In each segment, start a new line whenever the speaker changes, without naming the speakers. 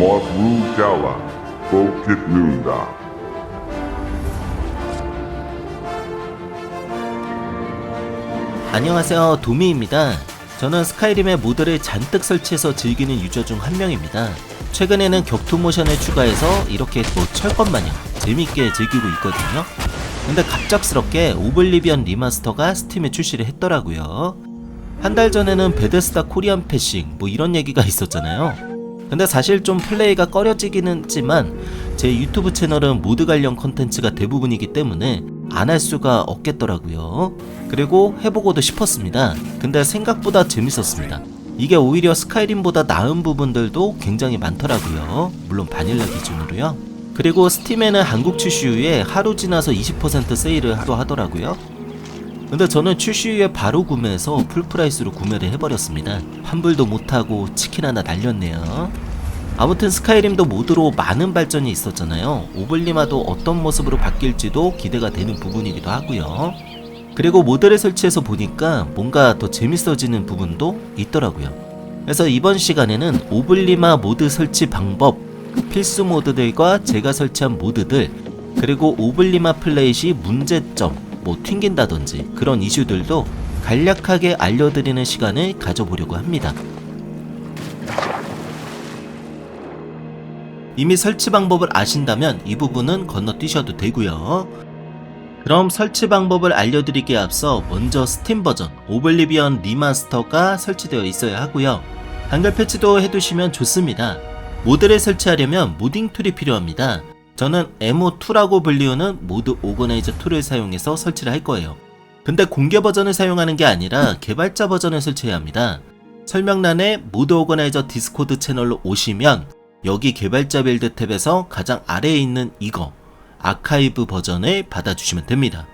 Moth Ru Dala, Bokit Nunda.
안녕하세요. 도미입니다. 저는 스카이림의 모드를 잔뜩 설치해서 즐기는 유저 중 한 명입니다. 최근에는 격투 모션을 추가해서 이렇게 뭐 철권 마냥 재밌게 즐기고 있거든요. 근데 갑작스럽게 오블리비언 리마스터가 스팀에 출시를 했더라고요. 한 달 전에는 베데스다 코리안 패싱 뭐 이런 얘기가 있었잖아요 근데 사실 좀 플레이가 꺼려지기는 했지만 제 유튜브 채널은 모드 관련 컨텐츠가 대부분이기 때문에 안 할 수가 없겠더라고요. 그리고 해보고도 싶었습니다. 근데 생각보다 재밌었습니다. 이게 오히려 스카이림보다 나은 부분들도 굉장히 많더라고요. 물론 바닐라 기준으로요. 그리고 스팀에는 한국 출시 후에 하루 지나서 20% 세일을 또 하더라고요. 근데 저는 출시 후에 바로 구매해서 풀프라이스로 구매를 해버렸습니다. 환불도 못하고 치킨 하나 날렸네요. 아무튼 스카이림도 모드로 많은 발전이 있었잖아요. 오블리마도 어떤 모습으로 바뀔지도 기대가 되는 부분이기도 하고요. 그리고 모드를 설치해서 보니까 뭔가 더 재밌어지는 부분도 있더라고요. 그래서 이번 시간에는 오블리마 모드 설치 방법, 필수 모드들과 제가 설치한 모드들, 그리고 오블리마 플레이 시 문제점, 뭐 튕긴다든지 그런 이슈들도 간략하게 알려드리는 시간을 가져보려고 합니다. 이미 설치 방법을 아신다면 이 부분은 건너뛰셔도 되고요. 그럼 설치 방법을 알려드리기에 앞서 먼저 스팀 버전 오블리비언 리마스터가 설치되어 있어야 하고요. 한글 패치도 해두시면 좋습니다. 모드를 설치하려면 모딩 툴이 필요합니다. 저는 MO2라고 불리우는 모드 오거나이저 툴을 사용해서 설치를 할 거예요. 근데 공개 버전을 사용하는 게 아니라 개발자 버전을 설치해야 합니다. 설명란에 모드 오거나이저 디스코드 채널로 오시면 여기 개발자 빌드 탭에서 가장 아래에 있는 이거 아카이브 버전을 받아주시면 됩니다.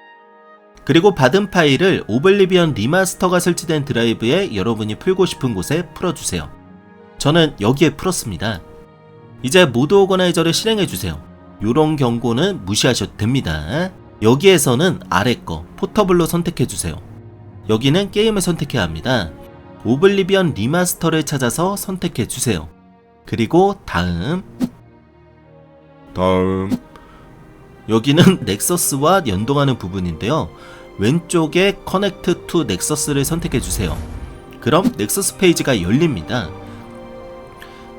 그리고 받은 파일을 오블리비언 리마스터가 설치된 드라이브에 여러분이 풀고 싶은 곳에 풀어주세요. 저는 여기에 풀었습니다. 이제 모드 오거나이저를 실행해주세요. 요런 경고는 무시하셔도 됩니다. 여기에서는 아래 거 포터블로 선택해주세요. 여기는 게임을 선택해야 합니다. 오블리비언 리마스터를 찾아서 선택해주세요. 그리고 다음
다음,
여기는 넥서스와 연동하는 부분인데요. 왼쪽에 커넥트 투 넥서스를 선택해 주세요. 그럼 넥서스 페이지가 열립니다.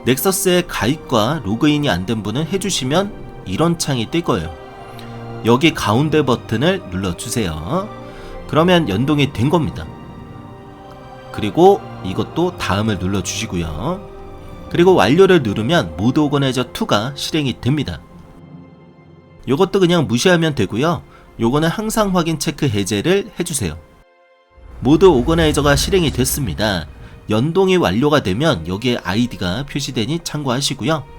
넥서스의 가입과 로그인이 안 된 분은 해주시면 이런 창이 뜰 거예요. 여기 가운데 버튼을 눌러주세요. 그러면 연동이 된 겁니다. 그리고 이것도 다음을 눌러주시고요. 그리고 완료를 누르면 모드 오거나이저 2가 실행이 됩니다. 요것도 그냥 무시하면 되고요. 요거는 항상 확인 체크 해제를 해주세요. 모드 오거나이저가 실행이 됐습니다. 연동이 완료가 되면 여기에 아이디가 표시되니 참고하시고요.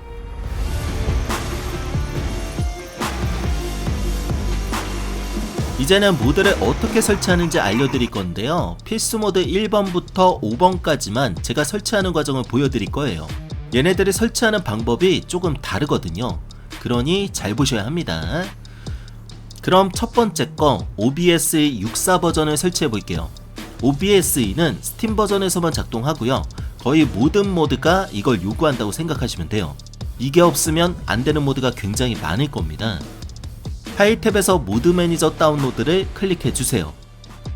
이제는 모드를 어떻게 설치하는지 알려드릴 건데요. 필수 모드 1번부터 5번까지만 제가 설치하는 과정을 보여드릴 거예요. 얘네들이 설치하는 방법이 조금 다르거든요. 그러니 잘 보셔야 합니다. 그럼 첫 번째 거 OBS 64 버전을 설치해 볼게요. OBS는 스팀 버전에서만 작동하고요. 거의 모든 모드가 이걸 요구한다고 생각하시면 돼요. 이게 없으면 안 되는 모드가 굉장히 많을 겁니다. 파일 탭에서 모드 매니저 다운로드를 클릭해 주세요.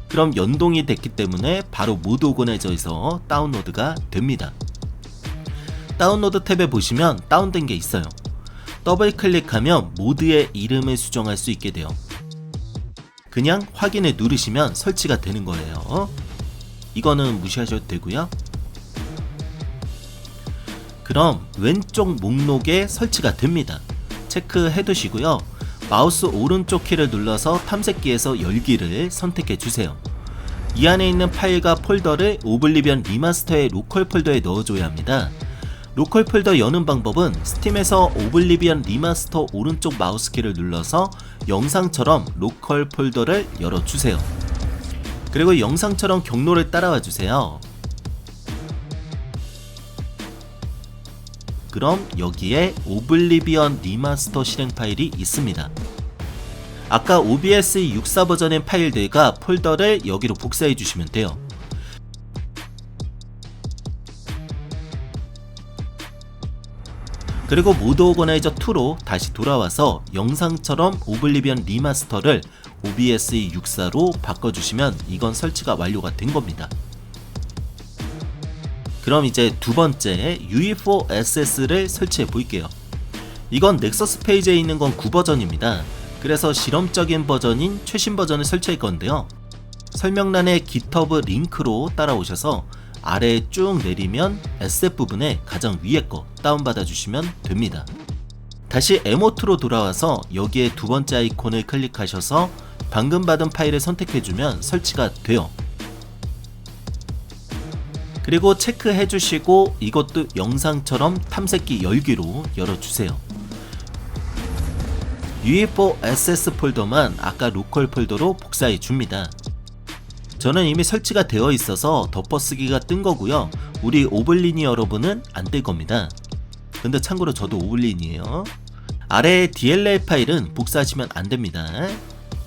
그럼 연동이 됐기 때문에 바로 모드 오거나이저에서 다운로드가 됩니다. 다운로드 탭에 보시면 다운된 게 있어요. 더블 클릭하면 모드의 이름을 수정할 수 있게 돼요. 그냥 확인을 누르시면 설치가 되는 거예요. 이거는 무시하셔도 되고요. 그럼 왼쪽 목록에 설치가 됩니다. 체크해 두시고요. 마우스 오른쪽 키를 눌러서 탐색기에서 열기를 선택해 주세요. 이 안에 있는 파일과 폴더를 오블리비언 리마스터의 로컬 폴더에 넣어줘야 합니다. 로컬 폴더 여는 방법은 스팀에서 오블리비언 리마스터 오른쪽 마우스키를 눌러서 영상처럼 로컬 폴더를 열어주세요. 그리고 영상처럼 경로를 따라와 주세요. 그럼 여기에 오블리비언 리마스터 실행 파일이 있습니다. 아까 OBS 64 버전의 파일들과 폴더를 여기로 복사해 주시면 돼요. 그리고 모드 오거나이저 2로 다시 돌아와서 영상처럼 오블리비언 리마스터를 OBS 64로 바꿔주시면 이건 설치가 완료가 된 겁니다. 그럼 이제 두 번째 UE4SS를 설치해 볼게요. 이건 넥서스 페이지에 있는 건 9버전입니다. 그래서 실험적인 버전인 최신 버전을 설치할 건데요. 설명란에 GitHub 링크로 따라오셔서 아래에 쭉 내리면 SF 부분에 가장 위에 거 다운받아 주시면 됩니다. 다시 에모트로 돌아와서 여기에 두 번째 아이콘을 클릭하셔서 방금 받은 파일을 선택해주면 설치가 돼요. 그리고 체크해 주시고 이것도 영상처럼 탐색기 열기로 열어주세요. UE4SS 폴더만 아까 로컬 폴더로 복사해 줍니다. 저는 이미 설치가 되어 있어서 덮어쓰기가 뜬 거고요. 우리 오블린이 여러분은 안 뜰 겁니다. 근데 참고로 저도 오블린이에요. 아래에 DLL 파일은 복사하시면 안 됩니다.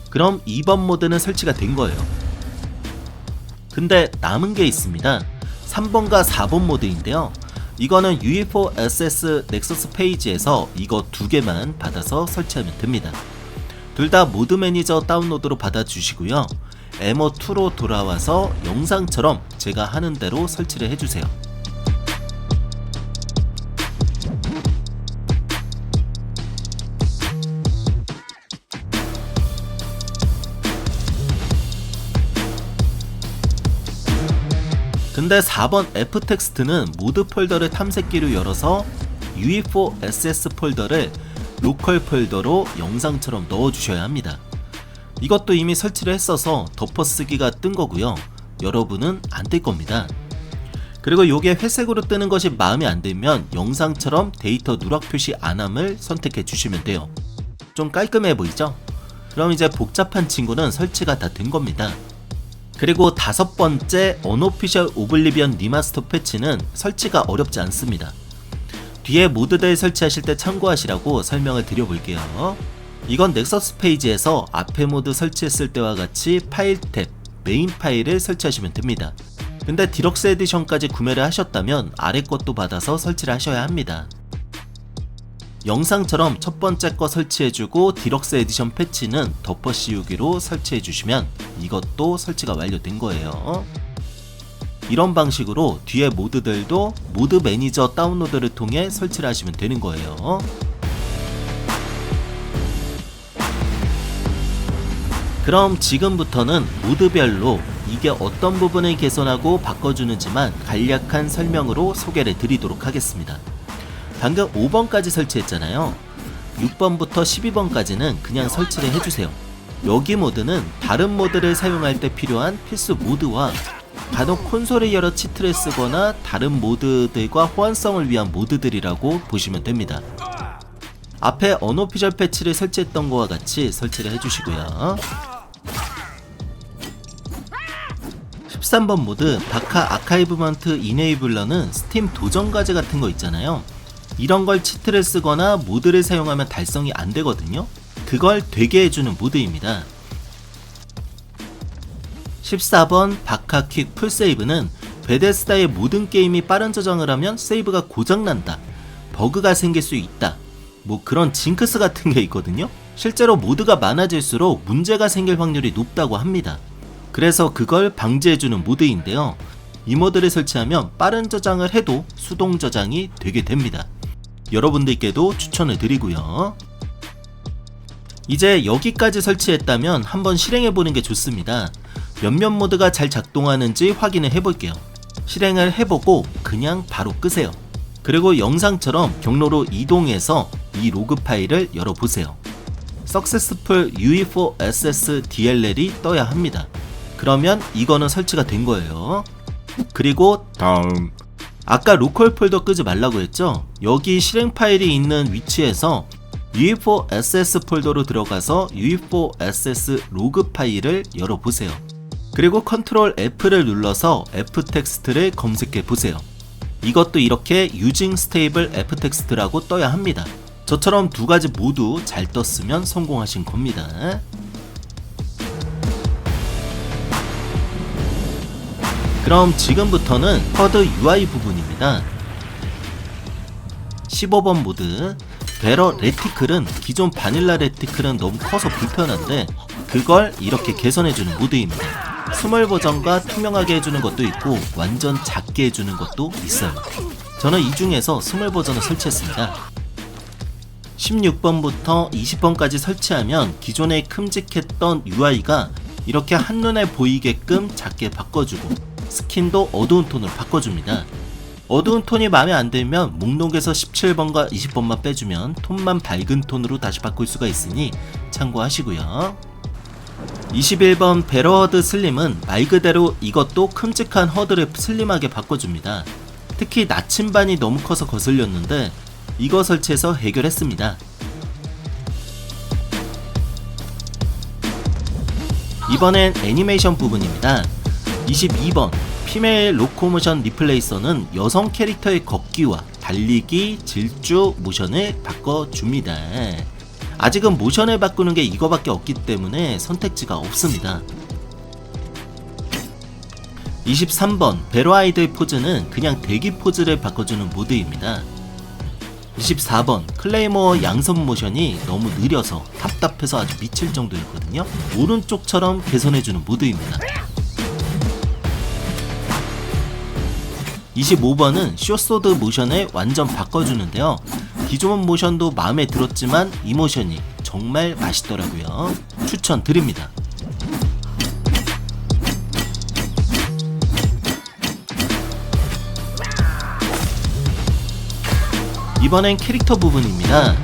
그럼 2번 모드는 설치가 된 거예요. 근데 남은 게 있습니다. 3번과 4번 모드인데요. 이거는 UE4SS 넥서스 페이지에서 이거 두 개만 받아서 설치하면 됩니다. 둘 다 모드 매니저 다운로드로 받아주시고요. 에모2로 돌아와서 영상처럼 제가 하는 대로 설치를 해주세요. 근데 4번 F 텍스트는 모드 폴더를 탐색기로 열어서 UE4SS 폴더를 로컬 폴더로 영상처럼 넣어 주셔야 합니다. 이것도 이미 설치를 했어서 덮어쓰기가 뜬 거고요. 여러분은 안 뜰 겁니다. 그리고 요게 회색으로 뜨는 것이 마음에 안 들면 영상처럼 데이터 누락 표시 안함을 선택해 주시면 돼요. 좀 깔끔해 보이죠? 그럼 이제 복잡한 친구는 설치가 다 된 겁니다. 그리고 다섯 번째 언오피셜 오블리비언 리마스터 패치는 설치가 어렵지 않습니다. 뒤에 모드들 설치하실 때 참고하시라고 설명을 드려볼게요. 이건 넥서스 페이지에서 앞에 모드 설치했을 때와 같이 파일 탭, 메인 파일을 설치하시면 됩니다. 근데 디럭스 에디션까지 구매를 하셨다면 아래 것도 받아서 설치를 하셔야 합니다. 영상처럼 첫 번째 거 설치해주고 디럭스 에디션 패치는 덮어 씌우기로 설치해주시면 이것도 설치가 완료된 거예요. 이런 방식으로 뒤에 모드들도 모드 매니저 다운로드를 통해 설치를 하시면 되는 거예요. 그럼 지금부터는 모드별로 이게 어떤 부분을 개선하고 바꿔주는지만 간략한 설명으로 소개를 드리도록 하겠습니다. 방금 5번까지 설치했잖아요. 6번부터 12번까지는 그냥 설치를 해주세요. 여기 모드는 다른 모드를 사용할 때 필요한 필수 모드와 간혹 콘솔을 열어 치트를 쓰거나 다른 모드들과 호환성을 위한 모드들이라고 보시면 됩니다. 앞에 언오피셜 패치를 설치했던 것과 같이 설치를 해주시고요. 13번 모드 다카 아카이브먼트 이네이블러는 스팀 도전 과제 같은 거 있잖아요. 이런 걸 치트를 쓰거나 모드를 사용하면 달성이 안 되거든요. 그걸 되게 해주는 모드입니다. 14번 바카킥 풀세이브는 베데스다의 모든 게임이 빠른 저장을 하면 세이브가 고장난다. 버그가 생길 수 있다. 뭐 그런 징크스 같은 게 있거든요. 실제로 모드가 많아질수록 문제가 생길 확률이 높다고 합니다. 그래서 그걸 방지해주는 모드인데요. 이 모드를 설치하면 빠른 저장을 해도 수동 저장이 되게 됩니다. 여러분들께도 추천을 드리고요. 이제 여기까지 설치했다면 한번 실행해 보는 게 좋습니다. 몇몇 모드가 잘 작동하는지 확인을 해볼게요. 실행을 해보고 그냥 바로 끄세요. 그리고 영상처럼 경로로 이동해서 이 로그 파일을 열어보세요. Successful UE4SS DLL이 떠야 합니다. 그러면 이거는 설치가 된 거예요. 그리고 다음 아까 로컬 폴더 끄지 말라고 했죠? 여기 실행 파일이 있는 위치에서 UE4SS 폴더로 들어가서 UE4SS 로그 파일을 열어보세요. 그리고 컨트롤 F를 눌러서 F 텍스트를 검색해 보세요. 이것도 이렇게 using stable F 텍스트라고 떠야 합니다. 저처럼 두 가지 모두 잘 떴으면 성공하신 겁니다. 그럼 지금부터는 커드 UI 부분입니다. 15번 모드 베러 레티클은 기존 바닐라 레티클은 너무 커서 불편한데 그걸 이렇게 개선해주는 모드입니다. 스몰 버전과 투명하게 해주는 것도 있고 완전 작게 해주는 것도 있어요. 저는 이 중에서 스몰 버전을 설치했습니다. 16번부터 20번까지 설치하면 기존에 큼직했던 UI가 이렇게 한눈에 보이게끔 작게 바꿔주고 스킨도 어두운 톤으로 바꿔줍니다. 어두운 톤이 마음에 안 들면 목록에서 17번과 20번만 빼주면 톤만 밝은 톤으로 다시 바꿀 수가 있으니 참고하시고요. 21번 베러허드 슬림은 말 그대로 이것도 큼직한 허드를 슬림하게 바꿔줍니다. 특히 나침반이 너무 커서 거슬렸는데 이거 설치해서 해결했습니다. 이번엔 애니메이션 부분입니다. 22번 피메일 로코모션 리플레이서는 여성 캐릭터의 걷기와 달리기, 질주, 모션을 바꿔줍니다. 아직은 모션을 바꾸는 게 이거밖에 없기 때문에 선택지가 없습니다. 23번 베로 아이들 포즈는 그냥 대기 포즈를 바꿔주는 모드입니다. 24번 클레이머 양손 모션이 너무 느려서 답답해서 아주 미칠 정도였거든요. 오른쪽처럼 개선해주는 모드입니다. 25번은 쇼소드 모션을 완전 바꿔주는데요. 기존 모션도 마음에 들었지만 이 모션이 정말 맛있더라고요. 추천드립니다. 이번엔 캐릭터 부분입니다.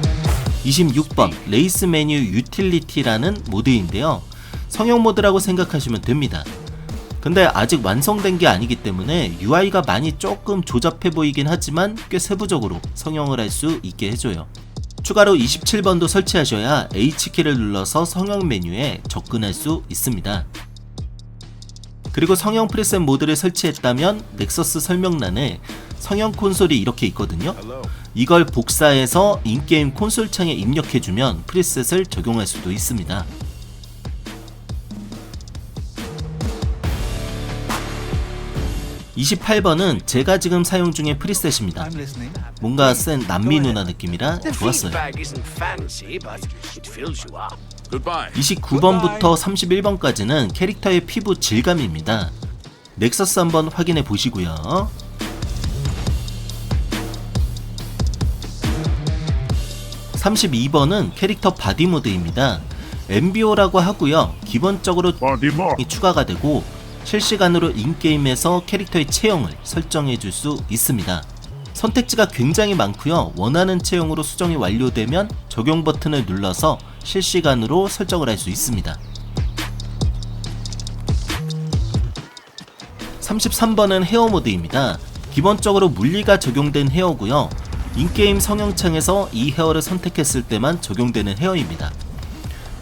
26번 레이스 메뉴 유틸리티라는 모드인데요. 성형 모드라고 생각하시면 됩니다. 근데 아직 완성된 게 아니기 때문에 UI가 많이 조금 조잡해 보이긴 하지만 꽤 세부적으로 성형을 할 수 있게 해줘요. 추가로 27번도 설치하셔야 H키를 눌러서 성형 메뉴에 접근할 수 있습니다. 그리고 성형 프리셋 모드를 설치했다면 넥서스 설명란에 성형 콘솔이 이렇게 있거든요. 이걸 복사해서 인게임 콘솔 창에 입력해주면 프리셋을 적용할 수도 있습니다. (28번은) 제가 지금 사용 중인 프리셋입니다. 뭔가 센 남미 누나 느낌이라 좋았어요
feedback isn't fancy, but it fills you up.
Goodbye.
29번부터 31번까지는 캐릭터의 피부 질감입니다. 넥서스 한번 확인해 보시고요. (32번은) 캐릭터 바디 모드입니다. MBO라고 하고요. 기본적으로 추가가 되고 실시간으로 인게임에서 캐릭터의 체형을 설정해 줄 수 있습니다. 선택지가 굉장히 많고요. 원하는 체형으로 수정이 완료되면 적용 버튼을 눌러서 실시간으로 설정을 할 수 있습니다. 33번은 헤어 모드입니다. 기본적으로 물리가 적용된 헤어고요. 인게임 성형창에서 이 헤어를 선택했을 때만 적용되는 헤어입니다.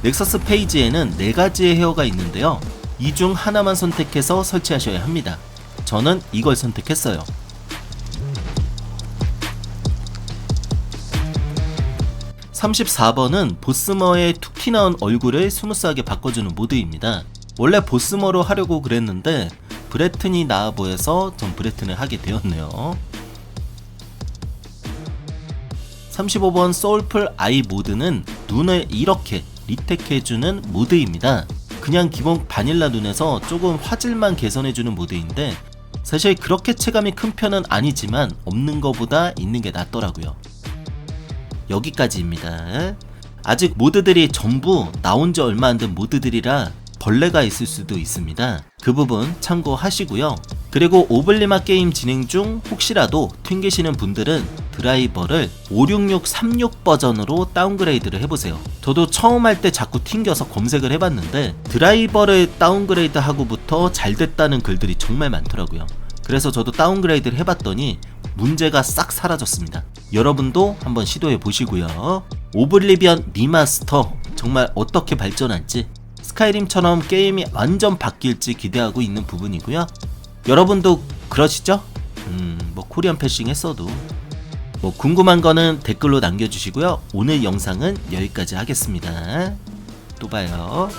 넥서스 페이지에는 4가지의 헤어가 있는데요. 이 중 하나만 선택해서 설치하셔야 합니다. 저는 이걸 선택했어요. 34번은 보스머의 툭 튀나온 얼굴을 스무스하게 바꿔주는 모드입니다. 원래 보스머로 하려고 그랬는데 브레튼이 나아 보여서 전 브레튼을 하게 되었네요. 35번 소울풀 아이 모드는 눈을 이렇게 리텍해주는 모드입니다. 그냥 기본 바닐라 눈에서 조금 화질만 개선해주는 모드인데 사실 그렇게 체감이 큰 편은 아니지만 없는 것보다 있는 게 낫더라고요. 여기까지입니다. 아직 모드들이 전부 나온 지 얼마 안 된 모드들이라 벌레가 있을 수도 있습니다. 그 부분 참고하시고요. 그리고 오블리마 게임 진행 중 혹시라도 튕기시는 분들은 드라이버를 56636 버전으로 다운그레이드를 해보세요. 저도 처음 할 때 자꾸 튕겨서 검색을 해봤는데 드라이버를 다운그레이드 하고부터 잘 됐다는 글들이 정말 많더라고요. 그래서 저도 다운그레이드를 해봤더니 문제가 싹 사라졌습니다. 여러분도 한번 시도해 보시고요. 오블리비언 리마스터 정말 어떻게 발전할지 스카이림처럼 게임이 완전 바뀔지 기대하고 있는 부분이고요. 여러분도 그러시죠? 음, 뭐 코리안 패싱 했어도 뭐 궁금한 거는 댓글로 남겨주시고요. 오늘 영상은 여기까지 하겠습니다. 또 봐요.